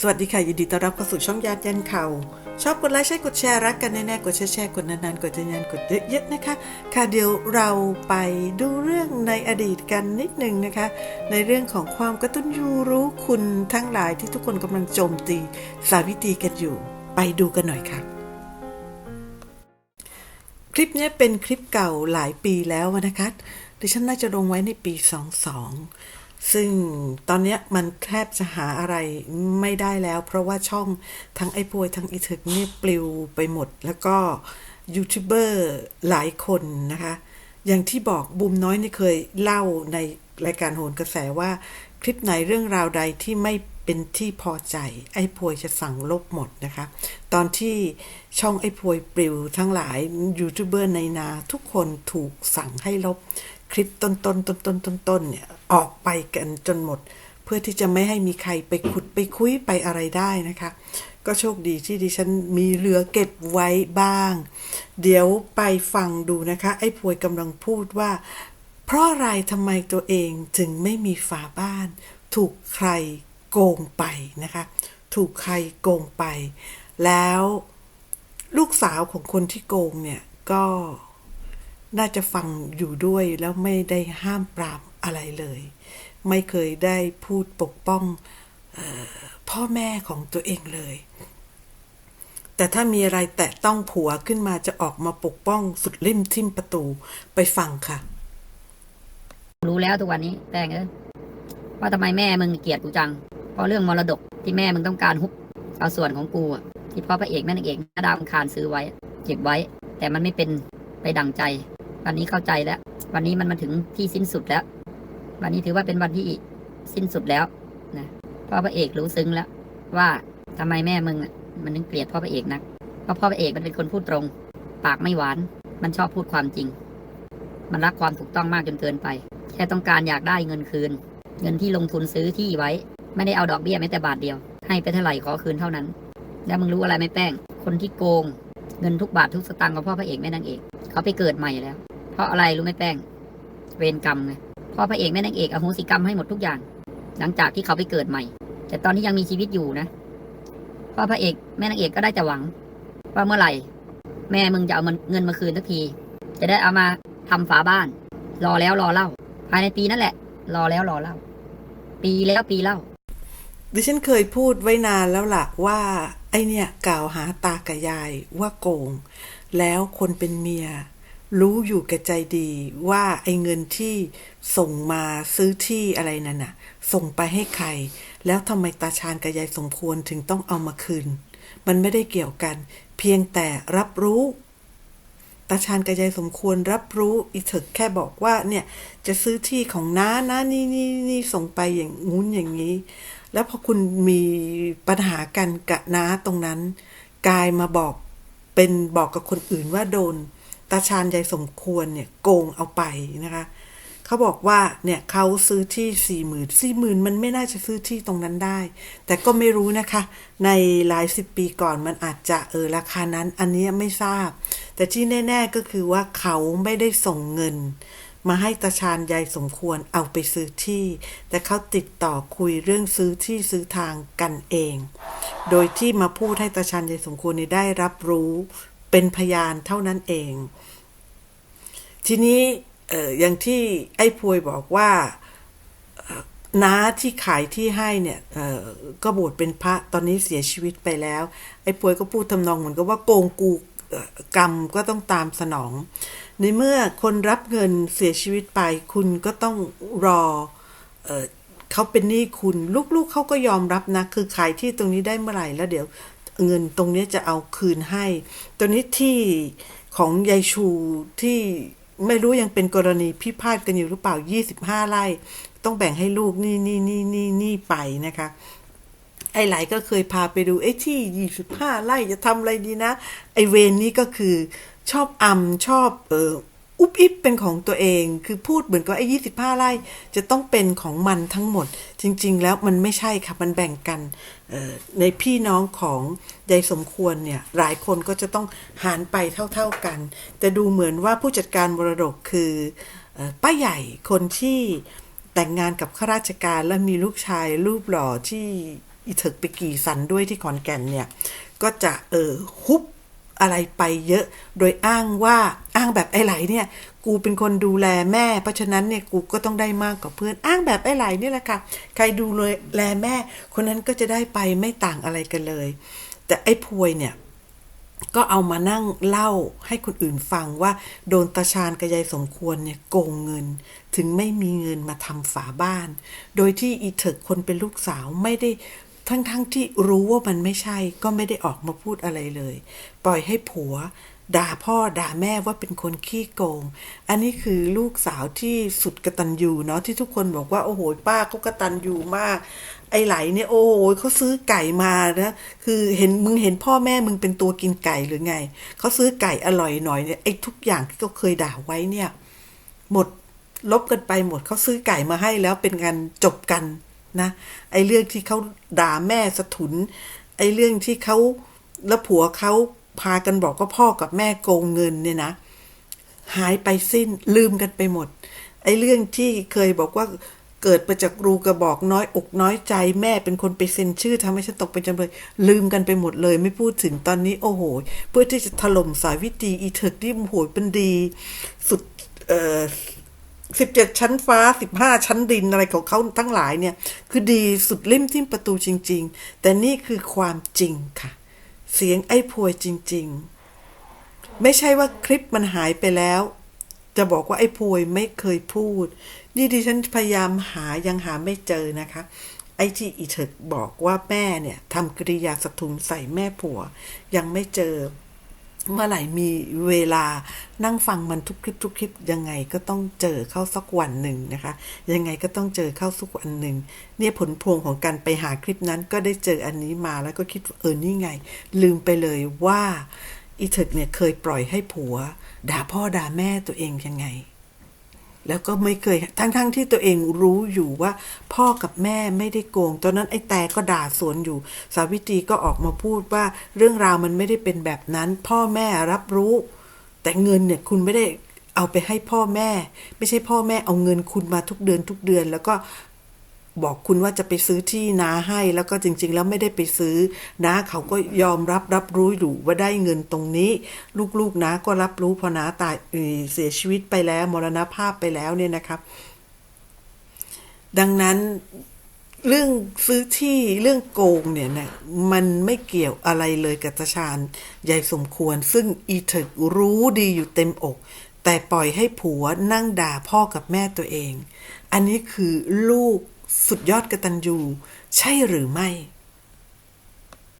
สวัสดีค่ะ ยินดีต้อนรับเข้าสู่ช่องยาดยันเข่าชอบกดไลค์ใช่กดแชร์รักกันแน่ๆกดแชร์แชร์กดนานๆกดนานกดเยอะๆนะคะ ค่ะเดี๋ยวเราไปดูเรื่องในอดีตกันนิดหนึ่งนะคะ ในเรื่องของความกระตัญญูรู้คุณทั้งหลายที่ทุกคนกำลังโจมตี สาวิตีกันอยู่ ไปดูกันหน่อยค่ะ คลิปนี้เป็นคลิปเก่าหลายปีแล้วนะคะดิฉันน่าจะลงไว้ในปี 22 ซึ่งตอนนี้มันแทบจะหาอะไรไม่ได้แล้ว เพราะว่าช่องทั้งไอ้พวยทั้งอีถึกเนี่ยปลิวไปหมด แล้วก็ยูทูบเบอร์หลายคนนะคะ อย่างที่บอกบุมน้อยนี่เคยเล่าในรายการโหนกระแสว่า คลิปไหนเรื่องราวใดที่ไม่เป็นที่พอใจ ไอ้พวยจะสั่งลบหมดนะคะ ตอนที่ช่องไอ้พวยปลิวทั้งหลายยูทูบเบอร์ในนาทุกคนถูกสั่งให้ลบ คลิปต้นๆต้นต้นต้นต้นต้นเนี่ยออกไปกันจนหมด เพื่อที่จะไม่ให้มีใครไปขุดไปคุยไปอะไรได้นะคะ ก็โชคดีที่ดิฉันมีเรือเก็บไว้บ้าง เดี๋ยวไปฟังดูนะคะ ไอ้พวยกำลังพูดว่า เพราะอะไรทำไมตัวเองถึงไม่มีฝาบ้าน ถูกใครโกงไปนะคะ ถูกใครโกงไป แล้วลูกสาวของคนที่โกงเนี่ยก็ น่าจะฟังอยู่ด้วยแล้วไม่ได้ห้ามปรามอะไรเลย ไม่เคยได้พูดปกป้องออพ่อแม่ของตัวเองเลย แต่ถ้ามีอะไรแตะต้องผัวขึ้นมาจะออกมาปกป้องสุดริมทิ่มประตูไปฟังค่ะ รู้แล้วทุกวันนี้แป้งเอ้ยว่าทำไมแม่มึงเกลียดกูจัง เพราะเรื่องมรดกที่แม่มึงต้องการฮุบเอาส่วนของกูที่พ่อพระเอกแม่นางเอกหน้าดาวังคารซื้อไว้ เก็บไว้ แต่มันไม่เป็นไปดังใจ วันนี้เข้าใจแล้ว วันนี้มันมาถึงที่สิ้นสุดแล้ว วันนี้ถือว่าเป็นวันที่สิ้นสุดแล้วนะพ่อพระเอกรู้ซึ้งแล้ว ว่าทำไมแม่มึงอะมันถึงเกลียดพ่อพระเอกนักเพราะพ่อพระเอกมันเป็นคนพูดตรง ปากไม่หวาน มันชอบพูดความจริง มันรักความถูกต้องมากจนเกินไป แค่ต้องการอยากได้เงินคืน เงินที่ลงทุนซื้อที่ไว้ ไม่ได้เอาดอกเบี้ยแม้แต่บาทเดียว ให้ไปเท่าไหร่ขอคืนเท่านั้น แล้วมึงรู้อะไรไหมแป้ง คนที่โกง เงินทุกบาททุกสตางค์ของพ่อพระเอกแม่นางเอก เขาไปเกิดใหม่แล้ว เพราะอะไรรู้ไหมแป้ง เวรกรรมไงพ่อพระเอกแม่นางเอกอโหสิกรรมให้หมดทุกอย่าง หลังจากที่เขาไปเกิดใหม่ แต่ตอนนี้ยังมีชีวิตอยู่นะพ่อพระเอกแม่นางเอกก็ได้แต่หวัง ว่าเมื่อไหร่ แม่มึงจะเอาเงินมาคืนสักที จะได้เอามาทำฝาบ้าน รอแล้วรอเล่า ภายในปีนั่นแหละ รอแล้วรอเล่า ปีแล้วปีเล่า ดิฉันเคยพูดไว้นานแล้วล่ะว่า ไอเนี่ยกล่าวหาตากับยายว่าโกง แล้วคนเป็นเมีย รู้อยู่แก่ใจดีว่าไอ้เงินที่ส่งมาซื้อที่อะไรนั่นน่ะ ส่งไปให้ใคร แล้วทำไมตาชาญกับยายสมควรถึงต้องเอามาคืน มันไม่ได้เกี่ยวกัน เพียงแต่รับรู้ตาชาญกับยายสมควรรับรู้อีถึกแค่บอกว่าเนี่ยจะซื้อที่ของน้านะนี่นี่นี่ส่งไปอย่างงู้นอย่างนี้ แล้วพอคุณมีปัญหากันกับน้าตรงนั้นกลายมาบอกเป็นบอกกับคนอื่นว่าโดน ตาชาญยายสมควรเนี่ยโกงเอาไปนะคะเขาบอกว่าเนี่ยเขาซื้อที่สี่หมื่นสี่หมื่นมันไม่น่าจะซื้อที่ตรงนั้นได้ แต่ก็ไม่รู้นะคะ ในหลายสิบปีก่อนมันอาจจะเออราคานั้นอันนี้ไม่ทราบ แต่ที่แน่ ๆก็คือว่าเขาไม่ได้ส่งเงิน มาให้ตาชาญยายสมควรเอาไปซื้อที่ แต่เขาติดต่อคุยเรื่องซื้อที่ซื้อทางกันเอง โดยที่มาพูดให้ตาชาญยายสมควรได้รับรู้ เป็นพยานเท่านั้นเอง ทีนี้ออย่างที่ไอ้พวยบอกว่าน้าที่ขายที่ให้เนี่ยก็บวชเป็นพระตอนนี้เสียชีวิตไปแล้ว ไอ้พวยก็พูดทำนองเหมือนกับว่าโกงกูกรรมก็ต้องตามสนอง ในเมื่อคนรับเงินเสียชีวิตไป คุณก็ต้องรอเอเขาเป็นหนี้คุณ ลูกๆเขาก็ยอมรับนะ คือขายที่ตรงนี้ได้เมื่อไหร่แล้วเดี๋ยว เงินตรงนี้จะเอาคืนให้ ตัวนี้ที่ของยายชูที่ไม่รู้ยังเป็นกรณีพิพาทกันอยู่หรือเปล่า 25 ไร่ ต้องแบ่งให้ลูกนี่นี่นี่นี่นี่ไปนะคะ ไอ้ไหลก็เคยพาไปดูไอ้ที่ 25 ไร่จะทำอะไรดีนะ ไอ้เวนนี่ก็คือชอบอำชอบเออ อุบอิบเป็นของตัวเอง คือพูดเหมือนกับไอ้25ไร่จะต้องเป็นของมันทั้งหมด จริง ๆ แล้วมันไม่ใช่ค่ะ มันแบ่งกันในพี่น้องของยายสมควรเนี่ย หลายคนก็จะต้องหารไปเท่า ๆกัน แต่ดูเหมือนว่าผู้จัดการมรดกคืออป้าใหญ่คนที่แต่งงานกับข้าราชการและมีลูกชายรูปหล่อที่อีเถกไปกี่สันด้วยที่ขอนแก่นเนี่ย ก็จะเออฮุบ อะไรไปเยอะ โดยอ้างว่าอ้างแบบไอ้ไหลเนี่ย กูเป็นคนดูแลแม่ เพราะฉะนั้นเนี่ยกูก็ต้องได้มากกว่าเพื่อนอ้างแบบไอ้ไหลนี่แหละค่ะ ใครดูแลแม่ คนนั้นก็จะได้ไปไม่ต่างอะไรกันเลย แต่ไอ้พวยเนี่ยก็เอามานั่งเล่าให้คนอื่นฟังว่า โดนตาชาญกับยายสมควรเนี่ยโกงเงิน ถึงไม่มีเงินมาทำฝาบ้าน โดยที่อีเถิกคนเป็นลูกสาวไม่ได้ ทั้งๆทที่รู้ว่ามันไม่ใช่ก็ไม่ได้ออกมาพูดอะไรเลย ปล่อยให้ผัว ด่าพ่อด่าแม่ว่าเป็นคนขี้โกง อันนี้คือลูกสาวที่สุดกระตันยูเนาะที่ทุกคนบอกว่าโอ้โหป้าเขากระตันยูมาก ไอ้ไหลเนี่ยโอ้โหเขาซื้อไก่มานะคือเห็นมึงเห็นพ่อแม่มึงเป็นตัวกินไก่หรือไงเขาซื้อไก่อร่อยหน่อยเนี่ยไอ้ทุกอย่างที่เขาเคยด่าไว้เนี่ย หมดลบกันไปหมดเขาซื้อไก่มาให้แล้วเป็นการจบกัน นะไอ้เรื่องที่เขาด่าแม่สะทุน ไอ้เรื่องที่เขาแล้วผัวเขาพากันบอกว่าพ่อกับแม่โกงเงินเนี่ยนะ หายไปสิ้นลืมกันไปหมด ไอ้เรื่องที่เคยบอกว่าเกิดมาจากรูกระบอกน้อยอกน้อยใจแม่เป็นคนไปเซ็นชื่อทำให้ฉันตกเป็นจำเลยลืมกันไปหมดเลย ไม่พูดถึงตอนนี้โอ้โห เพื่อที่จะถล่มสายวิตีอีเถิกที่โอ้โหเป็นดี สุดเอ่อ สิบเจ็ดชั้นฟ้าสิบห้าชั้นดินอะไรของเขาทั้งหลายเนี่ย คือดีสุดเล่มทิ่มประตูจริง ๆ แต่นี่คือความจริงค่ะ เสียงไอ้พวยจริง ๆ ไม่ใช่ว่าคลิปมันหายไปแล้ว จะบอกว่าไอ้พวยไม่เคยพูด นี่ดิฉันพยายามหายังหาไม่เจอนะคะ ไอ้ที่อีเถิกบอกว่าแม่เนี่ยทำกริยาสะทุนใส่แม่ผัวยังไม่เจอ เมื่อไหร่มีเวลานั่งฟังมันทุกคลิปทุกคลิปยังไงก็ต้องเจอเข้าสักวันหนึ่งนะคะ ยังไงก็ต้องเจอเข้าสักวันหนึ่งเนี่ยผลพวงของการไปหาคลิปนั้นก็ได้เจออันนี้มาแล้วก็คิดเออนี่ไง ลืมไปเลยว่าอีเถิกเนี่ยเคยปล่อยให้ผัว ด่าพ่อด่าแม่ตัวเองยังไง แล้วก็ไม่เคย ทั้งๆทที่ตัวเองรู้อยู่ว่า พ่อกับแม่ไม่ได้โกง ตอนนั้นไอ้แต่ก็ด่าสวนอยู่ สาวิตรีก็ออกมาพูดว่าเรื่องราวมันไม่ได้เป็นแบบนั้น พ่อแม่รับรู้ แต่เงินเนี่ยคุณไม่ได้เอาไปให้พ่อแม่ ไม่ใช่พ่อแม่เอาเงินคุณมาทุกเดือนทุกเดือน แล้วก็ บอกคุณว่าจะไปซื้อที่นาให้แล้วก็จริง ๆ แล้วไม่ได้ไปซื้อนาเขาก็ยอมรับรับรู้อยู่ว่าได้เงินตรงนี้ ลูกๆนาก็รับรู้พอนาตายเสียชีวิตไปแล้ว มรณภาพไปแล้วเนี่ยนะครับ ดังนั้นเรื่องซื้อที่เรื่องโกงเนี่ยนะมันไม่เกี่ยวอะไรเลยกับตาชาญยายสมควร ซึ่งอีเถิกรู้ดีอยู่เต็มอก แต่ปล่อยให้ผัวนั่งด่าพ่อกับแม่ตัวเอง อันนี้คือลูก สุดยอดกตันยูใช่หรือไม่